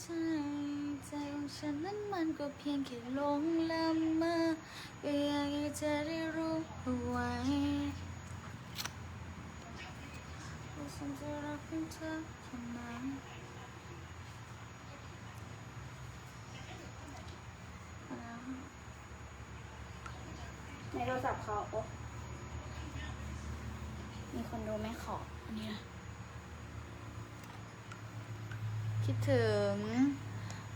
ใจใจของฉันนั้นมันก็เพียงแค่ลงละมอก็อยากให้เธอได้รู้เอาไว้ว่าฉันจะรักเพียงเธอแค่ไหนในโทรศัพท์เขามีคนดูไหมขอเนี่ย คิดถึง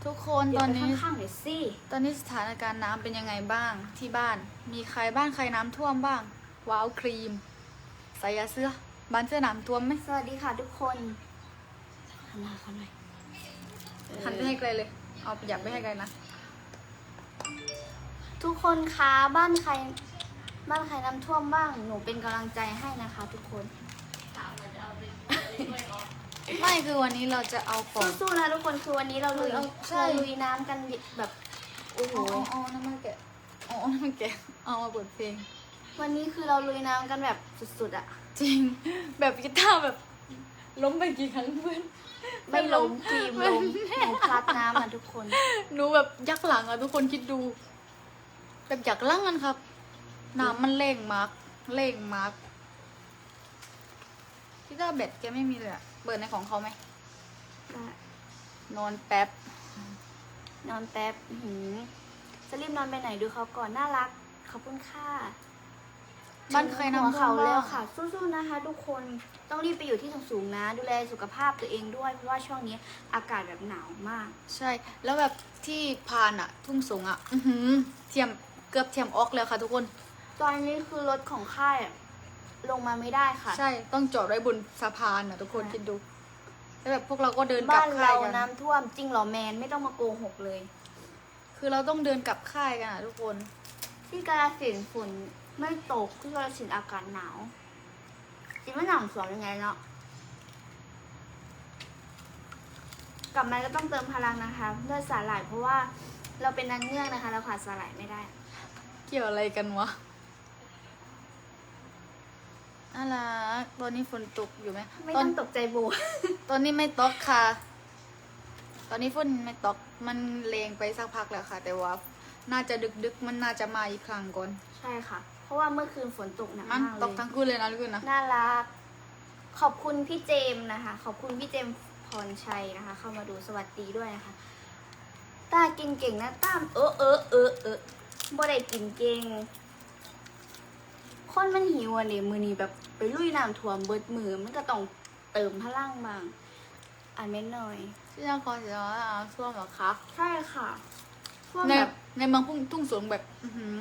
ทุกคนเดี๋ตยวอนไปนี้ ข้างๆหน่อยสิตอนนี้สถานการณ์น้ำเป็นยังไงบ้างที่บ้าน มีใครบ้านใครน้ำท่วมบ้าง ว้าวครีมใส่ยาเสื้อ บ้านเสื้อน้ำท่วมไหมสวัสดีค่ะทุกคนหันหน้าเขาหน่อยหันไปให้ไกลเลย เอาอย่าไปให้ไกลนะ ทุกคนคะบ้านใคร บ้านใครน้ำท่วมบ้าง หนูเป็นกำลังใจให้นะคะ ทุกคน ไม่คือวันนี้เราจะเอาของ สู้ๆนะทุกคนคือวันนี้เราลุยเอาใช่ เราลุยน้ำกันแบบโอ้โหเอาเอาเอาน้ำมันแกะเอาเอาน้ำมันแกะเอามาเปิดเพลง วันนี้คือเราลุยน้ำกันแบบสุดๆอะ จริง แบบกีตาร์แบบ ล้มไปกี่ครั้งเพื่อนไม่ล้มกรีมล้มหนูพลัดน้ำอะทุกคน หนูแบบยักหลังอะทุกคนคิดดู แบบอยากลั่งกันครับ น้ำมันเร่งมากเร่งมากพี่ตาเบ็ดแกไม่มีเลยอะ เปิดในของเขาไหมนอนแป๊บ นอนแป๊บอื้อหือจะรีบนอนไปไหนดูเขาก่อน น่ารัก ขอบคุณค่ะบ้านใครหัวน้ำท่วเขามแล้วบ้าง ค่ะ สู้ๆนะคะ ทุกคน ต้องรีบไปอยู่ที่สูงๆนะ ดูแลสุขภาพตัวเองด้วย เพราะว่าช่วงนี้อากาศแบบหนาวมาก ใช่ แล้วแบบที่พานอะทุ่งสูงอะอื้อหือเทียมเกือบเทียมออกแล้วค่ะทุกคน ตอนนี้คือรถของค่ายอะ ลงมาไม่ได้ค่ะ ใช่ต้องจอดไว้บนสะพานอะทุกคนคิดดูแล้วแบบพวกเราก็เดินกลับ้าบนค่าเรายกันน้ำท่วมจริงเหรอแมนไม่ต้องมาโกหกเลย คือเราต้องเดินกลับค่ายกันอะทุกคน ที่กาลสินธุ์ฝนไม่ตกที่กาลสินธุ์อากาศหนาวจริงไม่หนาวสวมยังไงเนาะกลับมาก็ต้องเติมพลังนะคะด้วยสาหร่ายเพราะว่าเราเป็นนางเงือกนะคะ เราขาดสาหร่ายไม่ได้ เกี่ยวอะไรกันวะ น่ารักตอนนี้ฝนตกอยู่ไหมไม่ตอต้นองตกใจโบ ตอนนี้ไม่ตกค่ะ ตอนนี้ฝนไม่ตกมันเลงไปสักพักแล้วค่ะ แต่ว่าน่าจะดึกๆ มันน่าจะมาอีกครั้งก่อน ใช่ค่ะ เพราะว่าเมื่อคืนฝนตกหนักมันมากตเลกยทั้งคืนเลยนะทุกคนนะ น่ารัก ขอบคุณพี่เจมส์นะคะ ขอบคุณพี่เจมส์พรชัยนะคะ เข้ามาดูสวัสดีด้วยนะคะต้ากินเก่งนะต้าม เออเออเออเออบ่ได้กินเก่ง คนมันหิวอะเนี่ยมือนี้แบบไปลุยน้ำท่วมเบิดมือมันก็ต้องเติมพลังบ้างอ่านเม้นหน่อยที่นครศรีธรรมราชอะท่วมเหรอคะใช่ค่ะท่วมในแบบในเมืองพุ่งทุ่งสงแบบ อื้อหือ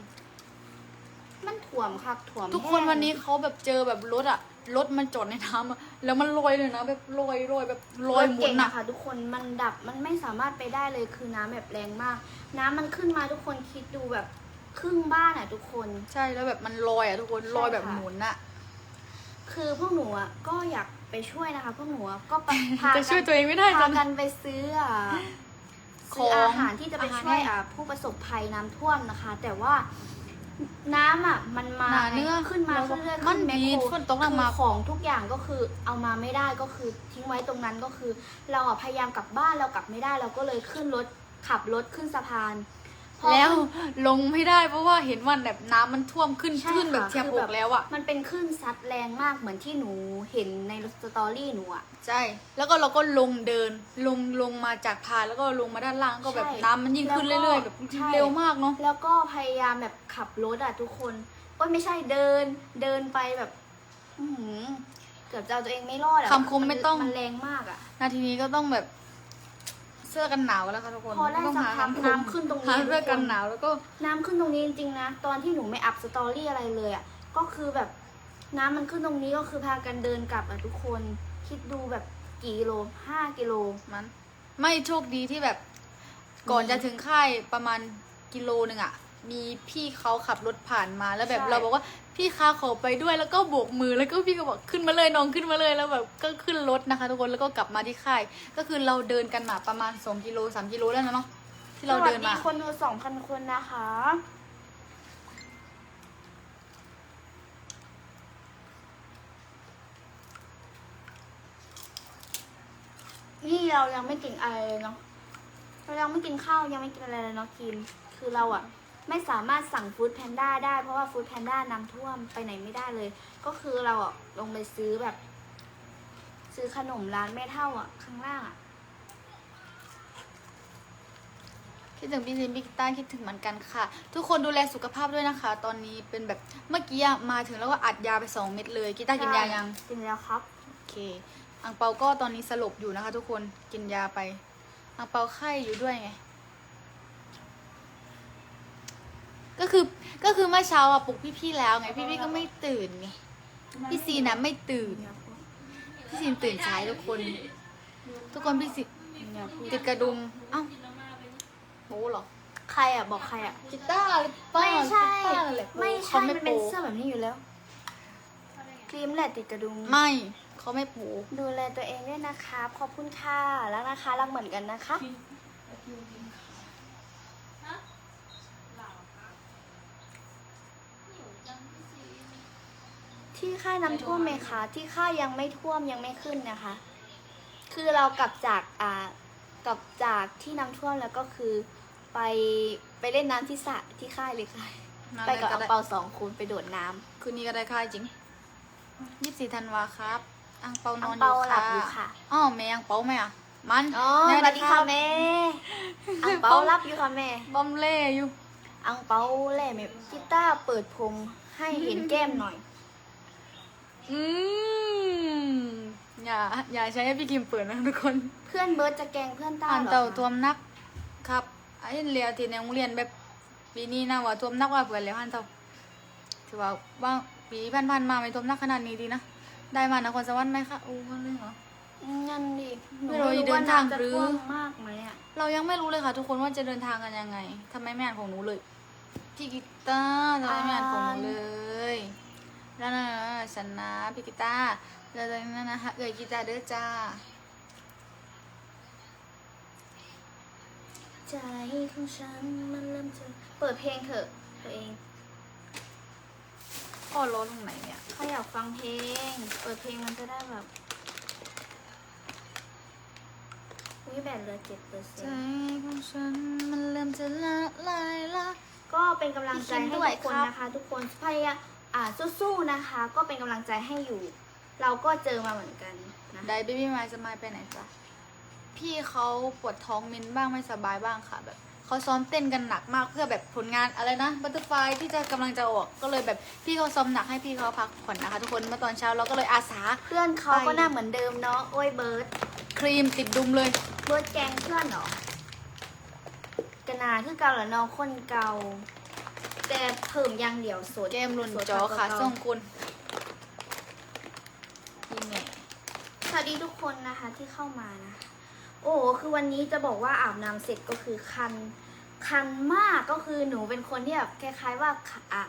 มันถ่วมค่ะถ่วมทุกคนแห้งวันนี้เขาแบบเจอแบบรถอะรถมันจอดในน้ำอะแล้วมันลอยเลยนะแบบลอยลอยแบบลอยหมุเก่นงอะนะคะทุกคนมันดับมันไม่สามารถไปได้เลยคือน้ำแบบแรงมาก น้ำมันขึ้นมาทุกคนคิดดูแบบ ครึ่งบ้านอะทุกคน ใช่แล้วแบบมันลอยอะทุกคนใช่ลอยแบบค่ะหมุนอะคือพวกหนูอะก็อยากไปช่วยนะคะ พวกหนูอะก็ไปพาจะช่วยกันตัวเองไม่ได้ตพาอนกันั้นนไปซื้ออะของซื้ออาหารที่จะไปอาหารช่วยแห้งอะผู้ประสบภัยน้ำท่วมนะคะ แต่ว่าน้ำอะมันมาหนาเนื้อขึ้นมาแล้วก็เรื่อยๆมันขึ้นแมคดีโครฝนตกหนักคือมากของทุกอย่างก็คือเอามาไม่ได้ก็คือทิ้งไว้ตรงนั้นก็คือ เราอะพยายามกลับบ้านเรากลับไม่ได้เราก็เลยขึ้นรถขับรถขึ้นสะพานพอ แล้วขึ้นลงไม่ได้เพราะว่าเห็นว่าแบบน้ำมันท่วมขึ้นใช่ขึ้นแบบค่ะเทียบคืออแบบกแล้วอะมันเป็นคลื่นซัดแรงมากเหมือนที่หนูเห็นในสตอรี่หนูอะใช่ แล้วก็เราก็ลงเดิน ลงลงมาจากพานแล้วก็ลงมาด้านล่างก็แบบใช่น้ำมันยิ่งขึ้นแล้วก็เรื่อยๆแบบใช่ เร็วมากเนาะ แล้วก็พยายามแบบขับรถอะทุกคนโอ้ยไม่ใช่เดิน เดินไปแบบอื้อหือเกือบจะเอาตัวเองไม่รอดอะคำคมไม่ต้อง มันแรงมากอะนาทีนี้ก็ต้องแบบ เสื้อกันหนาวแล้วค่ะทุกคนพอได้ต้องสักหาพักคำคมน้ำขึ้นตรงนี้หาเสื้อทุกคนกันหนาวแล้วก็น้ำขึ้นตรงนี้จริงๆนะ ตอนที่หนูไม่อัพสตอรี่อะไรเลยอะก็คือแบบน้ำมันขึ้นตรงนี้ก็คือพากันเดินกลับอะทุกคนคิดดูแบบกี่กิโลห้ากิโลมัน ไม่โชคดีที่แบบ ก่อนจะถึงค่ายประมาณกิโลหนึ่งอะ มีพี่เขาขับรถผ่านมาแล้วแบบใช่ เราบอกว่าพี่คะขอไปด้วยแล้วก็โบกมือแล้วก็พี่ก็บอกขึ้นมาเลยน้องขึ้นมาเลยแล้วแบบก็ขึ้นรถนะคะ ทุกคนแล้วก็กลับมาที่ค่าย ก็คือเราเดินกันมาประมาณ2กิโล3กิโลแล้วนะเนาะที่เราเดินสมาวัสดีคนดูสองพันคนนะคะ นี่เรายังไม่กินอะไรเลยเนาะ เรายังไม่กินข้าวยังไม่กินอะไรเลยเนาะคิมคือเราอะ ไม่สามารถสั่งฟู้ดแพนด้าได้เพราะว่าฟู้ดแพนด้าน้ำท่วมไปไหนไม่ได้เลย ก็คือเราอะลงไปซื้อแบบ ซื้อขนมร้านแม่เท่าอะข้างล่างอะคิดถึงพี่ซินพี่กีต้าร์คิดถึงเหมือนกันค่ะ ทุกคนดูแลสุขภาพด้วยนะคะ ตอนนี้เป็นแบบเมื่อกี้อะมาถึงแล้วก็อัดยาไปสองเม็ดเลยกีต้าร์กินยายังกินแล้วครับโอเคอังเปาก็ตอนนี้สลบอยู่นะคะ ทุกคนกินยาไปอังเปาไข้อยู่ด้วยไง ก็คือก็คือเมื่อเช้าอะปลุกพี่ๆแล้วไงพี่ๆก็ไม่ตื่นไงพี่ซีนะไม่ตื่น พี่ซีนตื่นสายทุกคน ทุกคนพี่ซีติดกระดุมเอ้าโป๊เหรอใครอะบอกใครอะกีตาร์หรือเปล่าไม่ใช่กีตาร์นั่นแหละไม่เขาใช่ไม่มันเป็นโป๊เสื้อแบบนี้อยู่แล้วครีมแหละติดกระดุมไม่เขาไม่โป๊ดูแลตัวเองด้วยนะคะขอบคุณค่ะแล้วนะคะรักเหมือนกันนะคะ ที่ค่ายน้ำท่วมไหมคะ ที่ค่ายยังไม่ท่วมยังไม่ขึ้นนะคะ คือเรากลับจากอ่ากลับจากที่น้ำท่วมแล้วก็คือ ไปไปเล่นน้ำที่สระที่ค่ายเลยค่ะไปกับอังเปาสองคนไปโดดน้ำคืนนี้ก็ได้ค่าจริงยี่สิบสี่ธันวาครับ อังเปานอนอังเปาอยู่หลัค่ะบอยู่ค่ะ อ๋อแม่อังเปาไหมอะ มันอ๋อสแม่วัสดีค่ะแม่อังเปารับอยู่ค่ะแม่ บอมเล่อยู่ อังเปาแหล่แม่กีตาร์เปิดพรมให้เห็นแก้มหน่อย อืมอย่าอย่าใช้ให้พี่คิมเปิดนะทุกคนเพื่อนเบิร์ดจะแกล้งเพื่อนต้าอ่านเหรอเต่าคะท่วมนักครับไอ้เรียนที่ในโรงเรียนแบบปีนี้นะว่าท่วมนักว่าเปิดแล้วฮันเต่าถือว่าว่าปีพันๆมาไม่ท่วมนักขนาดนี้ดีนะได้มานครสวรรค์ไหมคะโอ้ก็เลยเหรองั้นดิหนูไม่รู้ไม่รู้เดิว่านทางน้ำจะหรือท่วมมากไหมอะเรายังไม่รู้เลยค่ะทุกคนว่าจะเดินทางกันยังไงทำไมไม่อ่านของหนูเลย พี่กีตาร์ทำไมไม่อ่านของหนูเลย แล้วนะฉันนะพี่กีตาร์แล้วนั่นนะฮะเอ่ยกีตาร์เด้อจ้า ใจของฉันมันเริ่มจะเปิดเพลงเถอะตัวเองพ่อร้อนตรงไหนเนี่ยเขาอยากฟังเพลง เปิดเพลงมันจะได้แบบอุ้ยแบตเหลือเจ็ดเปอร์เซ็นใจต์ของฉันมันเริ่มจะละลายละก็เป็นกำลังใจให้ด้วยทุกคนครับนะคะ ทุกคนพยายาม อ่าสู้ๆนะคะ ก็เป็นกำลังใจให้อยู่ เราก็เจอมาเหมือนกันนะได้เบบี้มายจะมาไปไหนจ๊ะพี่เขาปวดท้องมินบ้างไม่สบายบ้างค่ะแบบเขาซ้อมเต้นกันหนักมากเพื่อแบบผลงานอะไรนะบัตเตอร์ไฟที่จะกำลังจะออกก็เลยแบบพี่เขาซ้อมหนักให้พี่เขาพักผ่อนนะคะ ทุกคนเมื่อตอนเช้าเราก็เลยอาสา เพื่อนเขาไปก็หน้าเหมือนเดิมเนาะโอ้ยเบิร์ดครีมติดดุมเลย เบิร์ดแกงเพื่อนเหรอกระนาคือเก่าเหรอน้องคนเก่า แต่เพิ่มอย่างเดียวโสดเกมรุนโสดจอค่ะเก่าๆส่งคุณนี่ไงสวัสดีทุกคนนะคะที่เข้ามานะคะโอ้โหคือวันนี้จะบอกว่าอาบน้ำเสร็จก็คือคัน คันมากก็คือหนูเป็นคนที่แบบคล้าย ๆ ว่าขะอะ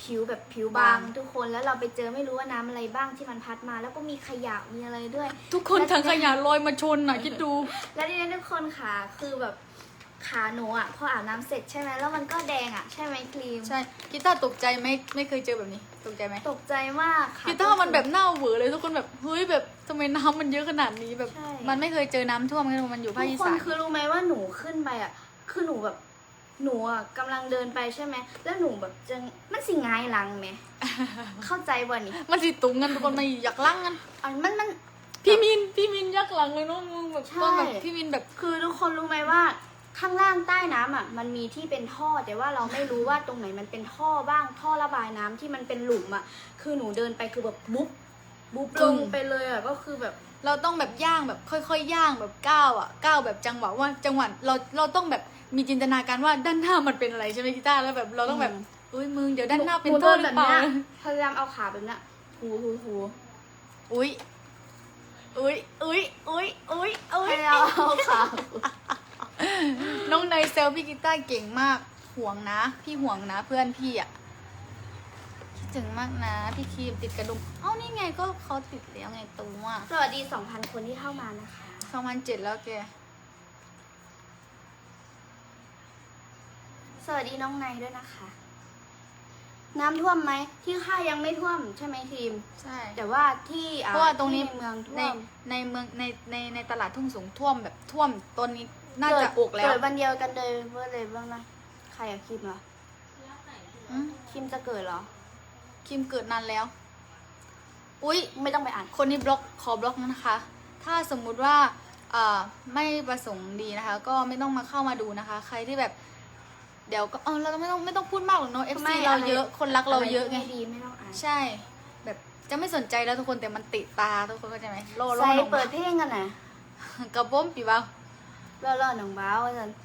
ผิวแบบผิวบางบางทุกคนแล้วเราไปเจอไม่รู้ว่าน้ำอะไรบ้างที่มันพัดมา แล้วก็มีขยะมีอะไรด้วย ทุกคนทั้งขยะลอยมาชนน่ะคิดดู แล้วทีนี้ทุกคนค่ะ คือแบบ ขาหนูอะพออาบน้ำเสร็จใช่ไหมแล้วมันก็แดงอะใช่ไหมครีม ใช่กีตาร์ตกใจไหมไม่เคยเจอแบบนี้ ตกใจไหมตกใจมากค่ะกีตาร์มันแบบหน้าเหวอเลยทุกคนแบบเฮ้ยแบบทำไมน้ำมันเยอะขนาดนี้แบบ ใช่ มันไม่เคยเจอน้ำท่วมกันมันอยู่ภาคทุอีกคนสานคือรู้ไหมว่าหนูขึ้นไปอะ คือหนูแบบหนูอะกำลังเดินไปใช่ไหมแล้วหนูแบบจะมันสิง่ายหลังไหม เข้าใจบ่นี่มันสิตุงกันทุกคนมาอยากลั่งกันอันมันมัน พี่มินพี่มินยักหลังเลยเน้องมึงแบบใช่ก็แบบพี่มินแบบ คือทุกคนรู้ไหมว่า ข้างล่างใต้น้ำอะมันมีที่เป็นท่อ แต่ว่าเราไม่รู้ว่าตรงไหนมันเป็นท่อบ้างท่อระบายน้ำที่มันเป็นหลุมอะ คือหนูเดินไปคือแบบบุ๊บบุ๊บลงไปเลยอะก็คือแบบเราต้องแบบย่างแบบค่อยๆย่างแบบก้าวอะก้าวแบบจังหวะว่าจังหวะเราเราต้องแบบมีจินตนาการว่าด้านหน้ามันเป็นอะไรใช่ไหมกีตาร์แล้วแบบเราต้องแบบอืมเอ้ยมึงเดี๋ยวด้านหน้าเป็นหท่อดิหรือเปล่าแบบนี้ยพยายามเอาขาแบบเนี้ยหูหูหูอุ้ยอุ้ยอุ้ยอุ้ยอุ้ยอุ้พยยายามเอาขา น้องเนยเซลพี่กีตาร์เก่งมากห่วงนะ พี่ห่วงนะเพื่อนพี่อะคิดถึงมากนะ พี่ครีมติดกระดุมเอ้านี่ไงก็เขาติดแล้วไงตัวสวัสดี 2,000 คนที่เข้ามานะคะสองพันเจ็ดแล้วแกสวัสดีน้องไนายด้วยนะคะ น้ำท่วมไหมที่ค่ายยังไม่ท่วมใช่ไหมทีม ใช่ แต่ว่าที่อ่เพราะว่าตรงนี้ ที่ในเมืองท่ในวมในเมืองในในในตลาดทุ่งสงท่วมแบบท่วมตอนนี้ น่าจะปลุกแล้ว เกิดวันเดียวกันเลยเมื่อเลยบ้างนะใครอะคิมเหรออืมคิมจะเกิดเหรอ คิมเกิดนานแล้ว อุ๊ย ไม่ต้องไปอ่าน คนนี้บล็อกขอบล็อกนะคะ ถ้าสมมุติว่าเอ่อไม่ประสงค์ดีนะคะ ก็ไม่ต้องมาเข้ามาดูนะคะ ใครที่แบบ เดี๋ยวก็เออเราไม่ต้องไม่ต้องพูดมากหรอกเนาะ FC ไม่เราอะไร เยอะคนรักเราเยอะไง ม่ดีไม่ต้องอ่านใช่ แบบจะไม่สนใจแล้วทุกคนแต่มันติดตาทุกคนเข้าใจไหมโลโลใส่หนองเปิดเพลงกันนะกระป้มปีเบา ล่อล่อหนังบ้าวอาจารย์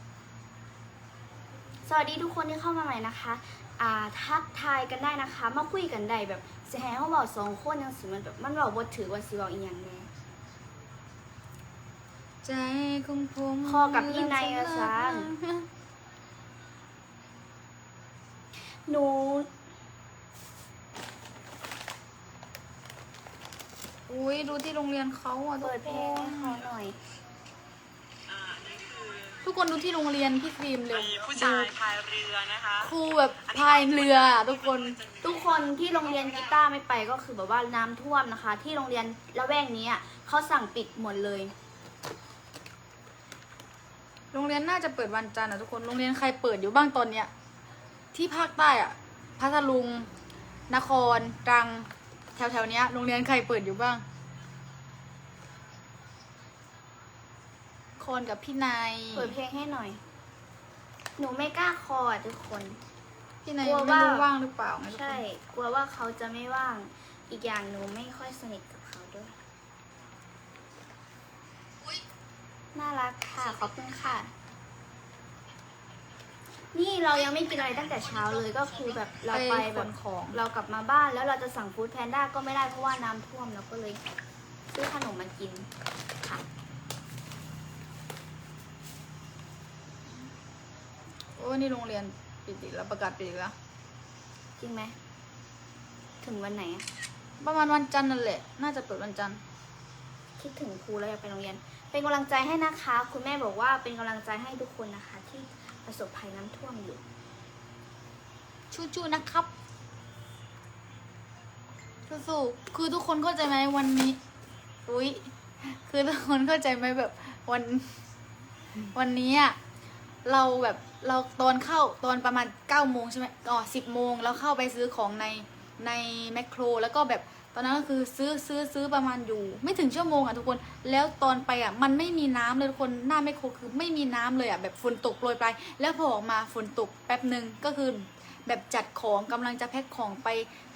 สวัสดีทุกคนที่เข้ามาใหม่นะคะ อ่าทักทายกันได้นะคะ มาคุยกันได้แบบเสียหายเขาบอกสองคนยังสิมันแบบมันบอกบทถือว่าสิบอกอีหยังแน่ใจของผมคอกับพี่นายอะซังหนูอุ้ยดูที่โรงเรียนเขาอะทุเปิกดเพคลงให้นเขาหน่อย ทุกคนดูที่โรงเรียนพี่ฟิล์มเร็วมีผู้ชายพายเรือนะคะครูแบบพายเรืออะทุกคน ทุกคนที่โรงเรียนกีตาร์ไม่ไปก็คือแบบว่าน้ำท่วมนะคะ ที่โรงเรียนละแวกนี้อะเขาสั่งปิดหมดเลย โรงเรียนน่าจะเปิดวันจันทร์อะทุกคน โรงเรียนใครเปิดอยู่บ้างตอนเนี้ย ที่ภาคใต้อะพัทลุง นครตรัง แถวแถวๆเนี้ย โรงเรียนใครเปิดอยู่บ้าง คอนกับพี่นายเปิดเพลงให้หน่อย หนูไม่กล้าคอร์ดทุกคน พี่นายกลัวไม่รู้ว่าว่างหรือเปล่าไงทุกคนใช่กลัวว่าเขาจะไม่ว่าง อีกอย่างหนูไม่ค่อยสนิทกับเขาด้วย น่ารักค่ะ ขอบคุณค่ะ นี่เรายังไม่กินอะไรตั้งแต่เช้าเลยก็คือแบบเราไปไปแบขบ นของ เรากลับมาบ้านแล้วเราจะสั่งฟู้ดแพนด้าก็ไม่ได้เพราะว่าน้ำท่วมเราก็เลยซื้อขนมมากินค่ะ อ้นี่โรงเรียนปิดอีกแล้วประกาศปิดอีกแล้ว จริงไหม ถึงวันไหนอะประมาณวันจันทร์นั่นแหละ น่าจะเปิดวันจันทร์คิดถึงครูแล้วอยากไปโรงเรียน เป็นกำลังใจให้นะคะ คุณแม่บอกว่าเป็นกำลังใจให้ทุกคนนะคะ ที่ประสบภัยน้ำท่วมอยู่ ชู้ๆนะครับสู้ๆคือทุกคนเข้าใจไหมวันนี้ อุ้ยคือทุกคนเข้าใจไหมแบบวัน วันนี้อะเราแบบ เราตอนเข้าตอนประมาณ9ก้าโมงใช่ไหมอ๋อสิบโมงแล้วเข้าไปซื้อของในในแมคโคร แล้วก็แบบตอนนั้นก็คือซื้อซื้อซื้อประมาณอยู่ ไม่ถึงชั่วโมงอะทุกคนแล้วตอนไปอะมันไม่มีน้ำเลยทุกคนหน้าแมคโครคือไม่มีน้ำเลยอะแบบฝนตกโปรยปลายแล้วพอออกมาฝนตกแป๊บหนึ่งก็คือแบบจัดของกำลังจะแพ็คของไป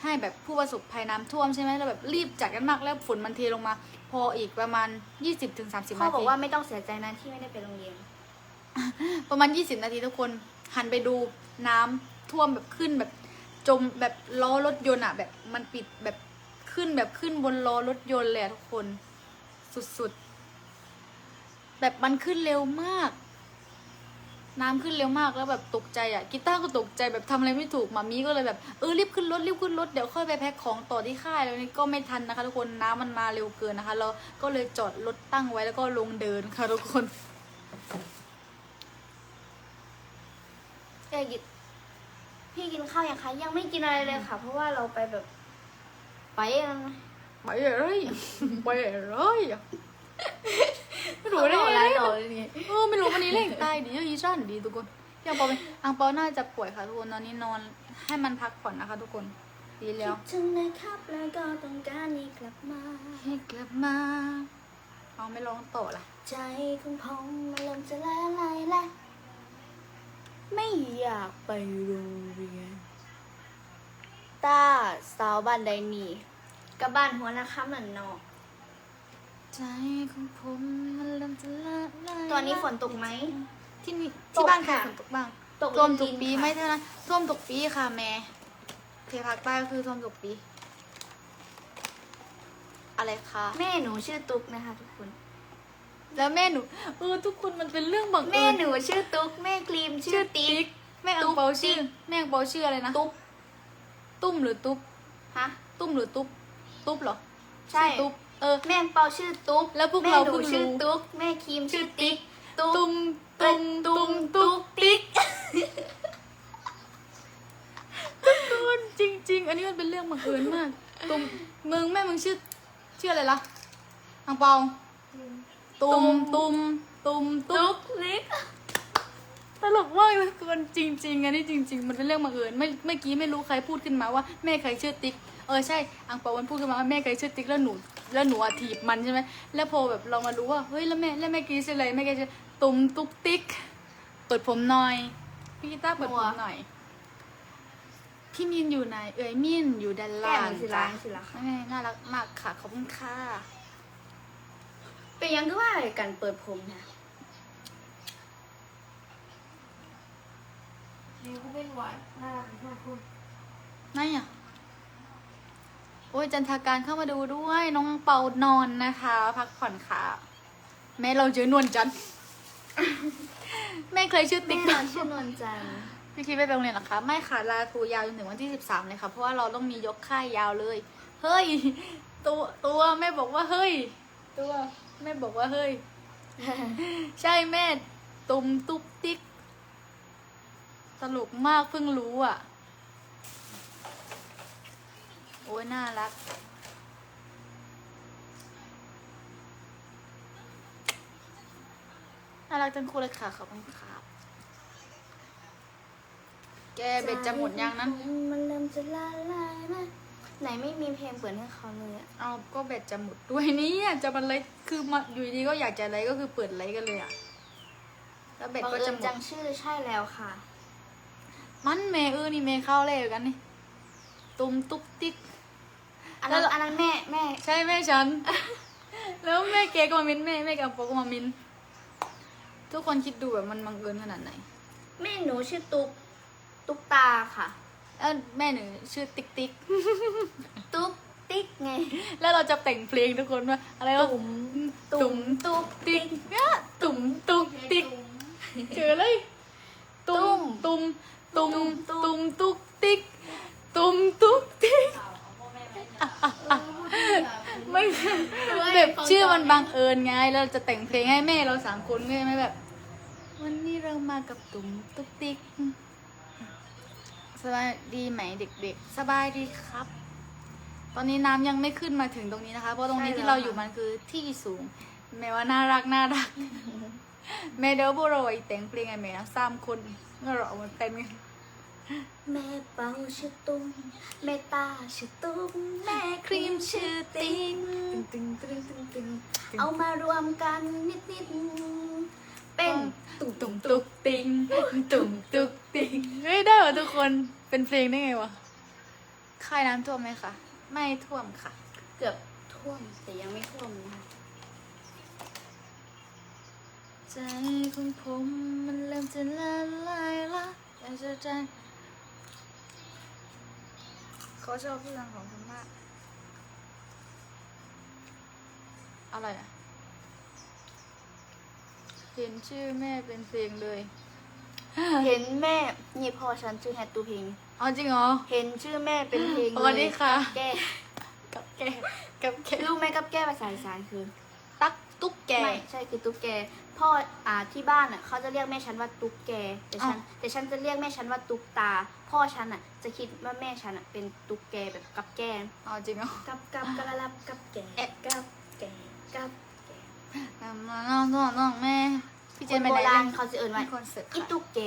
ให้แบบผู้ประสบภัยน้ำท่วมใช่ไหมแล้วแบบรีบจัดกันมากแล้วฝนมันเทลงมา พออีกประมาณ 20-30พ่อนาบอกทีว่าไม่ต้องเสียใจนะที่ไม่ได้ไปโรงเรียน ประมาณ 20 นาทีทุกคนหันไปดูน้ำท่วมแบบขึ้นแบบจมแบบล้อรถยนต์อะแบบมันปิดแบบขึ้นแบบขึ้นบนล้อรถยนต์เลยทุกคนสุดๆ แบบมันขึ้นเร็วมาก น้ำขึ้นเร็วมากแล้วแบบตกใจอะกีตาร์ก็ตกใจแบบทำอะไรไม่ถูกมามีก็เลยแบบเออรีบขึ้นรถรีบขึ้นรถเดี๋ยวค่อยไปแพ็คของต่อที่ค่ายแล้วนี่ก็ไม่ทันนะคะ ทุกคนน้ำมันมาเร็วเกินนะคะเราก็เลยจอดรถตั้งไว้แล้วก็ลงเดินค่ะทุกคน เอ้ยกินพี่กินข้าวยังคะยังไม่กินอะไรเลยค่ะ เพราะว่าเราไปแบบ ไปแล้วนะไปเลยไปเลยไม่รู้ได้เขาบอกไงแล้วเหรอนี่เออไม่รู้วันนี้เล่งตายดีเยอะยีสั้นดีทุกคนพี่อังเปาเป็นอังเปาน่าจะป่วยค่ะทุกคนตอนนี้นอนให้มันพักผ่อนนะคะ ทุกคนดีแล้วคิดถึงนะครับแล้วก็ต้องการให้กลับมาให้กลับมาเอาไม่ร้องต่อละใจของผมมันเริ่มจะละลายแล้ว ไม่อยากไปโรงเรียน ตาสาวบ้านใดนี่กับบ้านหัวนาคำนั่นเนาะใจของผมมันเริ่มจะละลายตอนนี้ฝนตกไหม ที่นี่ตที่กบ้านใครค่ะ ฝนตกบ้างตกท่วมทุกลินๆปีค่ะไม่เท่านั้นท่วมทุกปีค่ะแม่เทภาคใต้ก็คือท่วมทุกปี อะไรคะ แม่หนูชื่อตุ๊กนะคะทุกคน แล้วแม่หนูเออทุกคนมันเป็นเรื่องบังเอิญแม่หนูชื่อตุ๊กแม่ครีมชื่อติ๊กแม่อังเปาชื่อแม่อังเปาชื่ออะไรนะตุ๊กตุ้มหรือตุ๊บฮะตุ้มหรือตุ๊บตุ๊บเหรอใช่ชื่อตุ๊บเออแม่เปาชื่อตุ๊กแล้วพวกแม่เราหนูเพิ่งรู้ชื่อตุ๊กแม่ครีมชื่อติ๊กตุ๊กตุ้มตุ้มตุ้มตุ๊บติ๊กตุ้มจริง ๆ อันนี้มันเป็นเรื่องบังเอิญมากตุ้มมึงแม่มึงชื่อชื่ออะไรล่ะอังเปา ตุ้มตุ้มตุมตุตุ๊กกลิกตลกมากเลยคนจริง ๆอันนี้จริง ๆ มันเป็นเรื่องบังเอิญไม่เมื่อกี้ไม่รู้ใครพูดขึ้นมาว่าแม่เคยชื่อติ๊กเออใช่อังเปาวันพูดขึ้นมาว่าแม่เคยชื่อติ๊กแล้วหนูแล้วหนูอะถีบมันใช่ไหมแล้วพอแบบเรามารู้ว่าเฮ้ยแล้วแม่แล้วแม่กี้ชื่ออะไรแม่กี้ชื่อตุมตุ๊กติ๊กเปิดผมหน่อยพี่กีตาร์เปิดผมหน่อยพี่มินอยู่ไหนเอ้ยมินอยู่ด้านแก้ล่างมสิจ้ะล้างสิละค่ะแม่น่ารักมากค่ะขอบคุณค่ะ เป็นยังก็ว่าอะไรกันเปิดผมเนี่ยนิ้วก็เป็นหวานน่ารักมากคุณนั่นอะโอ้ยจันทาการเข้ามาดูด้วย น้องเปานอนนะคะ พักผ่อนค่ะ แม่เราเจอนวลจันทร์แม่เคยชื่อแม่ติ๊กนอนชื่อนวลจันทร์พี่คิดไปโรงเรียนเหรอคะ ไม่ค่ะลาครูยาวจนถึงวันที่สิบสามเลยค่ะ เพราะว่าเราต้องมียกค่ายยาวเลย เฮ้ย ตัวตัวแม่บอกว่าเฮ้ย ตัว แม่บอกว่าเฮ้ย ใช่แม่ตุมตุ๊กติ๊ก ตลกมากเพิ่งรู้อะ โอ้ยน่ารัก น่ารักจังคู่เลยค่ะขอบคุณครับ แกเบ็ดจะหมดยังนั้น มันเริ่มจะละลายนะ ไหนไม่มีเพลงเปิดให้เขาเลยอะเอาก็เบ็ดจะหมดด้วยนี่อะจะมันไลฟ์คือมาอยู่ดีก็อยากจะไลฟ์ก็คือเปิดไลฟ์กันเลยอะแล้วเบ็ดบังก็เอิจะญหมจัดงชื่อใช่แล้วค่ะ มันเมย์เออนี่เมย์เข้าเลยกันนี่ตุมตุ๊กติ๊ก อันนั้นแล้ว อันนั้นแม่แม่ ใช่แม่ฉัน แล้วแม่เก๋ก็มามินแม่แม่กับโปก็มามิน ทุกคนคิดดูแบบมันบังเอิญขนาดไหน แม่หนูชื่อตุ๊กตุ๊กตาค่ะ แล้วแม่หนูชื่อติ๊กติ๊กตุ๊กติ๊กไง แล้วเราจะแต่งเพลงทุกคนว่าอะไรวะตุ่มตุ่มตุ๊กติ๊กเนี่ยตุ่มตุ๊กติ๊กเจอเลย ตุ่มตุ่มตุ่มตุ่มตุ๊กติ๊กตุ่มตุ๊กติ๊กไม่แบบชื่อมันบังเอิญไงแล้วเราจะแต่งเพลงให้แม่เราสามคนไงไหมแบบ วันนี้เรามากับตุ่มตุ๊กติ๊ก สบายดีไหมเด็กๆ สบายดีครับ ตอนนี้น้ำยังไม่ขึ้นมาถึงตรงนี้นะคะ เพราะตรงนี้ใช่ที่แล้วเราอยู่ค่ะ มันคือที่สูง แม่ว่าน่ารักน่ารัก แม่เดอบุโรยแต่งเพลงไงแม่นะสามคนเมื่อเราเอามาเต้นกันแม่เปาชื่อตุ้มแม่ตาชื่อตุ้มแม่ครีมชื่อติ๊งตึงตึงตึงตึงตึงเอามารวมกันนิดนิดๆเป็ นตุ่มตุ่มตุกติงตุ่มตุกติงเฮ้ยได้เหรอทุกคนเป็นเพลงได้ไงวะค่ายน้ำท่วมไหมคะไม่ท่วมค่ะ เกือบท่วมแต่ยังไม่ท่วมนะคะใจของผมมันเริ่มจะละลายละอยากจะใจเขาชอบเพลงของคุณมากอะไรนะ เห็นชื่อแม่เป็นเพลงเลยเห็นแม่นี่พ่อฉันชื่อแฮตตูเพลงอ๋อจริงเหรอ เห็นชื่อแม่เป็นเพลงสวัสดีค่ะ แก้กับแกกับแกรู้ไหมกับแก้ภาษาอีสานคือตักตุ๊กแกไม่ใช่คือตุ๊กแก พ่ออ่าที่บ้านอะเขาจะเรียกแม่ฉันว่าตุ๊กแก แต่ฉันอ้าวแต่ฉันจะเรียกแม่ฉันว่าตุ๊กตา พ่อฉันอะจะคิดว่าแม่ฉันอะเป็นตุ๊กแกแบบกับแกอ๋อจริงเหรอกับกับกระลับกับแกแอะกับแกกับ แกน้องน้องน้องน้องแม่พี่เจคนนไปโบไหนราณเล่นเขาจะเอ่ยว่าคอนเสิร์ตอีค่ะ ตุ๊กแก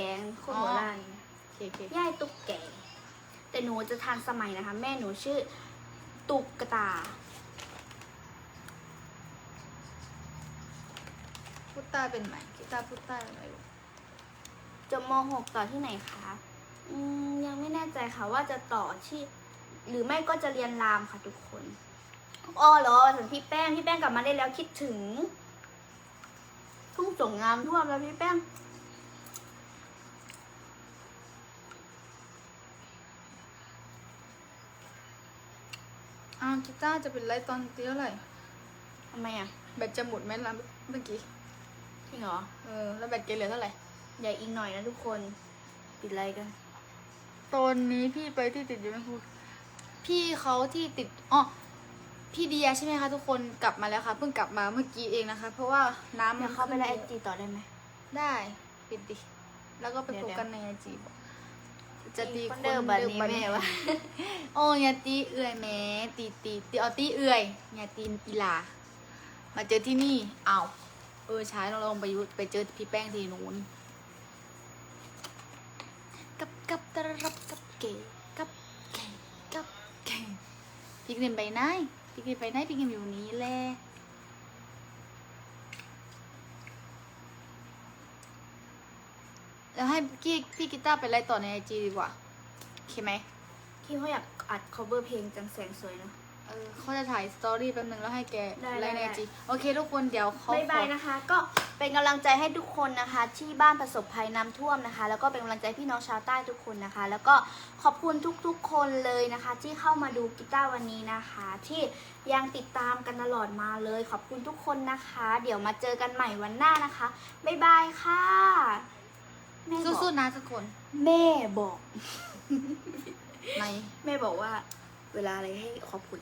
คนโบราณโอเคโอเคย่ายตุ๊กแกแต่หนูจะทันสมัยนะคะ แม่หนูชื่อ ตุ๊กตาพูดใต้เป็นไหมกีตาร์พูดใต้เป็นไหมลูกจบม .6 ต่อที่ไหนคะอืมยังไม่แน่ใจค่ะว่าจะต่อที่ หรือไม่ก็จะเรียนรามค่ะทุกคน อ้อเหรอถึงพี่แป้งพี่แป้งกลับมาได้แล้วคิดถึง ทุ่งส่งงามท่วมแล้วพี่แป้งอ้าวกีตาร์จะเป็นไรตอนตีเท่าไหร่ทำไมอะแบตจะหมดไหมล่ะเมื่อกี้จริงเหรอเออแล้วแบตเกเหลือเท่าไหร่อย่าอีกหน่อยนะทุกคนปิดอะไรกัน ตอนนี้พี่ไปที่ติดอยู่ไหมครูพี่เขาที่ติดอ๋อ พี่เดียใช่ไหมคะทุกคนกลับมาแล้วค่ะเพิ่งกลับมาเมื่อกี้เองนะคะ เพราะว่าน้ำเดี๋มัยนวเข้าไปในไอขึ้นจีต่อได้ไหม ได้ปิดดิแล้วก็ไปเดี๋โฟยวกัสในไอจีบอกจะตีคนเดิมแบบนี้แม่วะโอ้ยาตีเอื่อยแม่ตีตีตีเอาตีเอื่อยยาตีอีลามาเจอที่นี่เอาเออใช้เราลองไปยุไปเจอพี่แป้งทีนู้นกับกับตะรับกับเก๋กับเก๋กับเก๋พี่กินไปไหน พี่กินไปไหนพี่กินอยู่นี้แหละแล้วให้พี่พี่กีตาร์ไปไล่ต่อในไอจีดีกว่าโอเคไหมพี่เขาอยากอัด cover เพลงจังแสงสวยเนาะ ออเขาจะถ่ายสตอรี่แป๊บนึงแล้วให้แกได้ไล่ในได้ไอจีโอเคทุกคนเดี๋ยวเขาบายบายขอ นะคะ ก็เป็นกำลังใจให้ทุกคนนะคะ ที่บ้านประสบภัยน้ำท่วมนะคะ แล้วก็เป็นกำลังใจพี่น้องชาวใต้ทุกคนนะคะ แล้วก็ขอบคุณทุกๆ คนเลยนะคะ ที่เข้ามาดูกีตาร์วันนี้นะคะ ที่ยังติดตามกันตลอดมาเลย ขอบคุณทุกคนนะคะ เดี๋ยวมาเจอกันใหม่วันหน้านะคะบายบายค่ะแม่บอกสู้ๆนะทุกคนแม่บอกในแม่บอกว่า เวลาอะไรให้ขอบคุณ